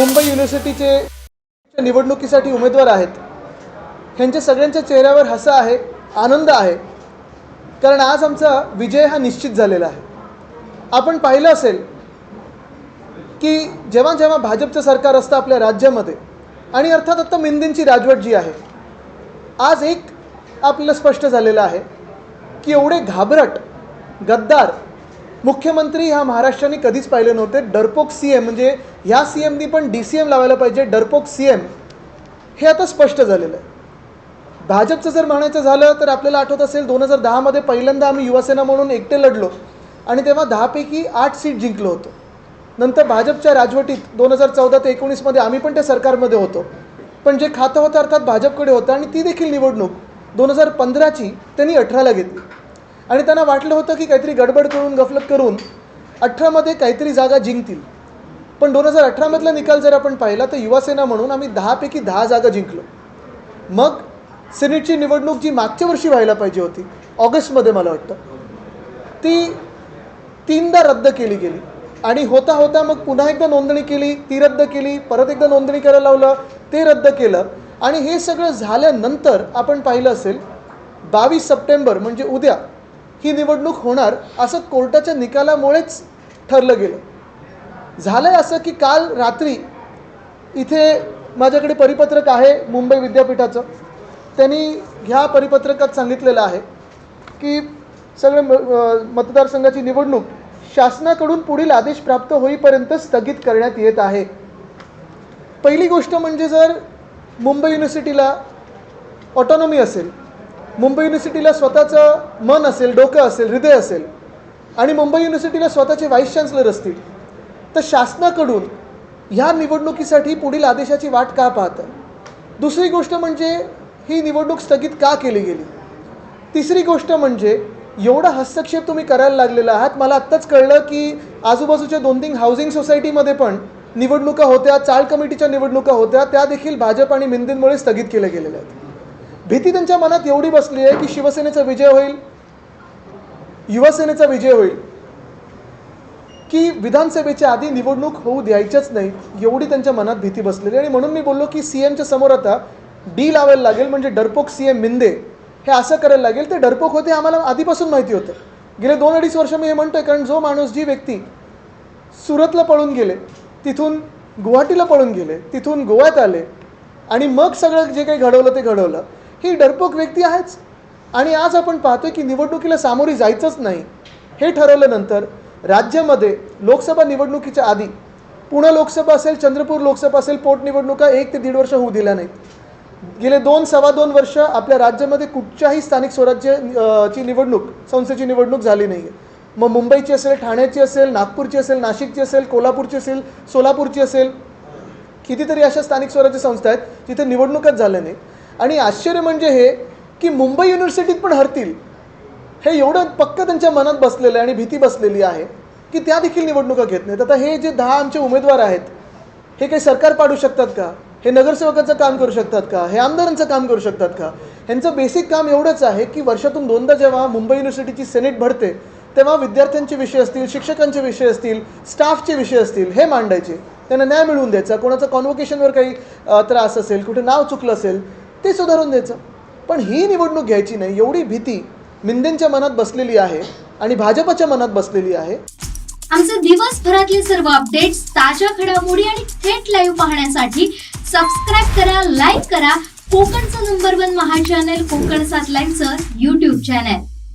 मुंबई युनिव्हर्सिटीचे निवडणुकीसाठी उमेदवार आहेत. ह्यांच्या सगळ्यांच्या चेहऱ्यावर हसा आहे आनंद आहे. कारण आज आमचा विजय हा निश्चित झालेला आहे. आपण पाहिलं असेल की जेव्हा जेव्हा भाजपचं सरकार असतं आपल्या राज्यामध्ये आणि अर्थात आत्ता मिंदींची राजवट जी आहे आज एक आपल्याला स्पष्ट झालेलं आहे की एवढे घाबरट गद्दार मुख्यमंत्री ह्या महाराष्ट्राने कधीच पाहिले नव्हते. डरपोक सी एम म्हणजे ह्या सी एमनी पण डी सी एम लावायला पाहिजे डरपोक सी एम हे आता स्पष्ट झालेलं आहे. भाजपचं जर म्हणायचं झालं तर आपल्याला आठवत असेल दोन हजार दहामध्ये पहिल्यांदा आम्ही युवासेना म्हणून एकटे लढलो आणि तेव्हा दहापैकी आठ सीट जिंकलो होतो. नंतर भाजपच्या राजवटीत दोन हजार चौदा ते एकोणीसमध्ये आम्ही पण त्या सरकारमध्ये होतो. पण जे खातं होतं अर्थात भाजपकडे होतं आणि ती देखील निवडणूक दोन हजार पंधराची त्यांनी अठराला घेतली. आणि त्यांना वाटलं होतं की काहीतरी गडबड करून गफलत करून अठरामध्ये काहीतरी जागा जिंकतील. पण दोन हजार अठरामधला निकाल जर आपण पाहिला तर युवासेना म्हणून आम्ही दहापैकी दहा जागा जिंकलो. मग सिनेटची निवडणूक जी मागच्या वर्षी व्हायला पाहिजे होती ऑगस्टमध्ये मला वाटतं ती तीनदा रद्द केली गेली. आणि होता होता मग पुन्हा एकदा नोंदणी केली ती रद्द केली परत एकदा नोंदणी करायला लावलं ते रद्द केलं. आणि हे सगळं झाल्यानंतर आपण पाहिलं असेल बावीस सप्टेंबर म्हणजे उद्या ही निवडणूक होणार असं कोर्टाच्या निकालामुळेच ठरलं गेलं. झालं आहे असं की काल रात्री इथे माझ्याकडे परिपत्रक आहे मुंबई विद्यापीठाचं. त्यांनी ह्या परिपत्रकात सांगितलेलं आहे की सगळे म मतदारसंघाची निवडणूक शासनाकडून पुढील आदेश प्राप्त होईपर्यंत स्थगित करण्यात येत आहे. पहिली गोष्ट म्हणजे जर मुंबई युनिव्हर्सिटीला ऑटॉनॉमी असेल मुंबई युनिव्हर्सिटीला स्वतःचं मन असेल डोकं असेल हृदय असेल आणि मुंबई युनिव्हर्सिटीला स्वतःचे व्हाईस चान्सलर असतील तर शासनाकडून ह्या निवडणुकीसाठी पुढील आदेशाची वाट का पाहतं? दुसरी गोष्ट म्हणजे ही निवडणूक स्थगित का केली गेली? तिसरी गोष्ट म्हणजे एवढा हस्तक्षेप तुम्ही करायला लागलेला आहात. मला आत्ताच कळलं की आजूबाजूच्या दोन तीन हाऊसिंग सोसायटीमध्ये पण निवडणुका होत्या चाळ कमिटीच्या निवडणुका होत्या त्या देखील भाजप आणि मिंदींमुळे स्थगित केल्या गेलेल्या आहेत. भीती त्यांच्या मनात एवढी बसली आहे की शिवसेनेचा विजय होईल युवासेनेचा विजय होईल की विधानसभेच्या आधी निवडणूक होऊ द्यायच्याच नाही एवढी त्यांच्या मनात भीती बसलेली आहे. आणि म्हणून मी बोललो की सी एमच्या समोर आता डी लावायला लागेल म्हणजे डरपोक सी एम मिंदे. हे असं करायला लागेल ते डरपोक होते आम्हाला आधीपासून माहिती होतं. गेले दोन अडीच वर्ष मी हे म्हणतोय कारण जो माणूस जी व्यक्ती सुरतला पळून गेले तिथून गुवाहाटीला पळून गेले तिथून गोव्यात आले आणि मग सगळं जे काही घडवलं ते घडवलं. ही डरपोक व्यक्ती आहेच. आणि आज आपण पाहतो की निवडणुकीला सामोरी जायचंच नाही. हे ठरवल्यानंतर राज्यामध्ये लोकसभा निवडणुकीच्या आधी पुणे लोकसभा असेल चंद्रपूर लोकसभा असेल पोटनिवडणुका एक ते दीड वर्ष होऊ दिल्या नाहीत. गेले दोन सव्वा दोन वर्ष आपल्या राज्यामध्ये कुठच्याही स्थानिक स्वराज्य ची निवडणूक संस्थेची निवडणूक झाली नाही आहे मग मुंबईची असेल ठाण्याची असेल नागपूरची असेल नाशिकची असेल कोल्हापूरची असेल सोलापूरची असेल कितीतरी अशा स्थानिक स्वराज्य संस्था आहेत जिथे निवडणूकच झाल्या नाही आणि आश्चर्य म्हणजे हे की मुंबई युनिव्हर्सिटीत पण हरतील. हे एवढं पक्क त्यांच्या मनात बसलेलं आहे आणि भीती बसलेली आहे की त्या देखील निवडणुका घेत नाहीत. आता हे जे दहा आमचे उमेदवार आहेत हे काही सरकार पाडू शकतात का? हे नगरसेवकाचं काम करू शकतात का? हे आमदारांचं काम करू शकतात का? ह्यांचं बेसिक काम एवढंच आहे की वर्षातून दोनदा जेव्हा मुंबई युनिव्हर्सिटीची सेनेट भरते तेव्हा विद्यार्थ्यांचे विषय असतील शिक्षकांचे विषय असतील स्टाफचे विषय असतील हे मांडायचे. त्यांना न्याय मिळवून द्यायचा. कोणाचं कॉन्व्होकेशनवर काही त्रास असेल कुठे नाव चुकलं असेल ते सुधारून द्यायचं. पण ही निवडणूक घ्यायची नाही. एवढी भीती मिंदेंच्या मनात बसलेली आहे आणि भाजपच्या मनात बसलेली आहे. आमचे दिवसभरातले सर्व अपडेट्स ताज्या घडामोडी आणि थेट लाईव्ह पाहण्यासाठी सबस्क्राईब करा लाईक करा. कोकणचं नंबर वन महा चॅनल कोकण सात लाईव्हचं युट्यूब चॅनल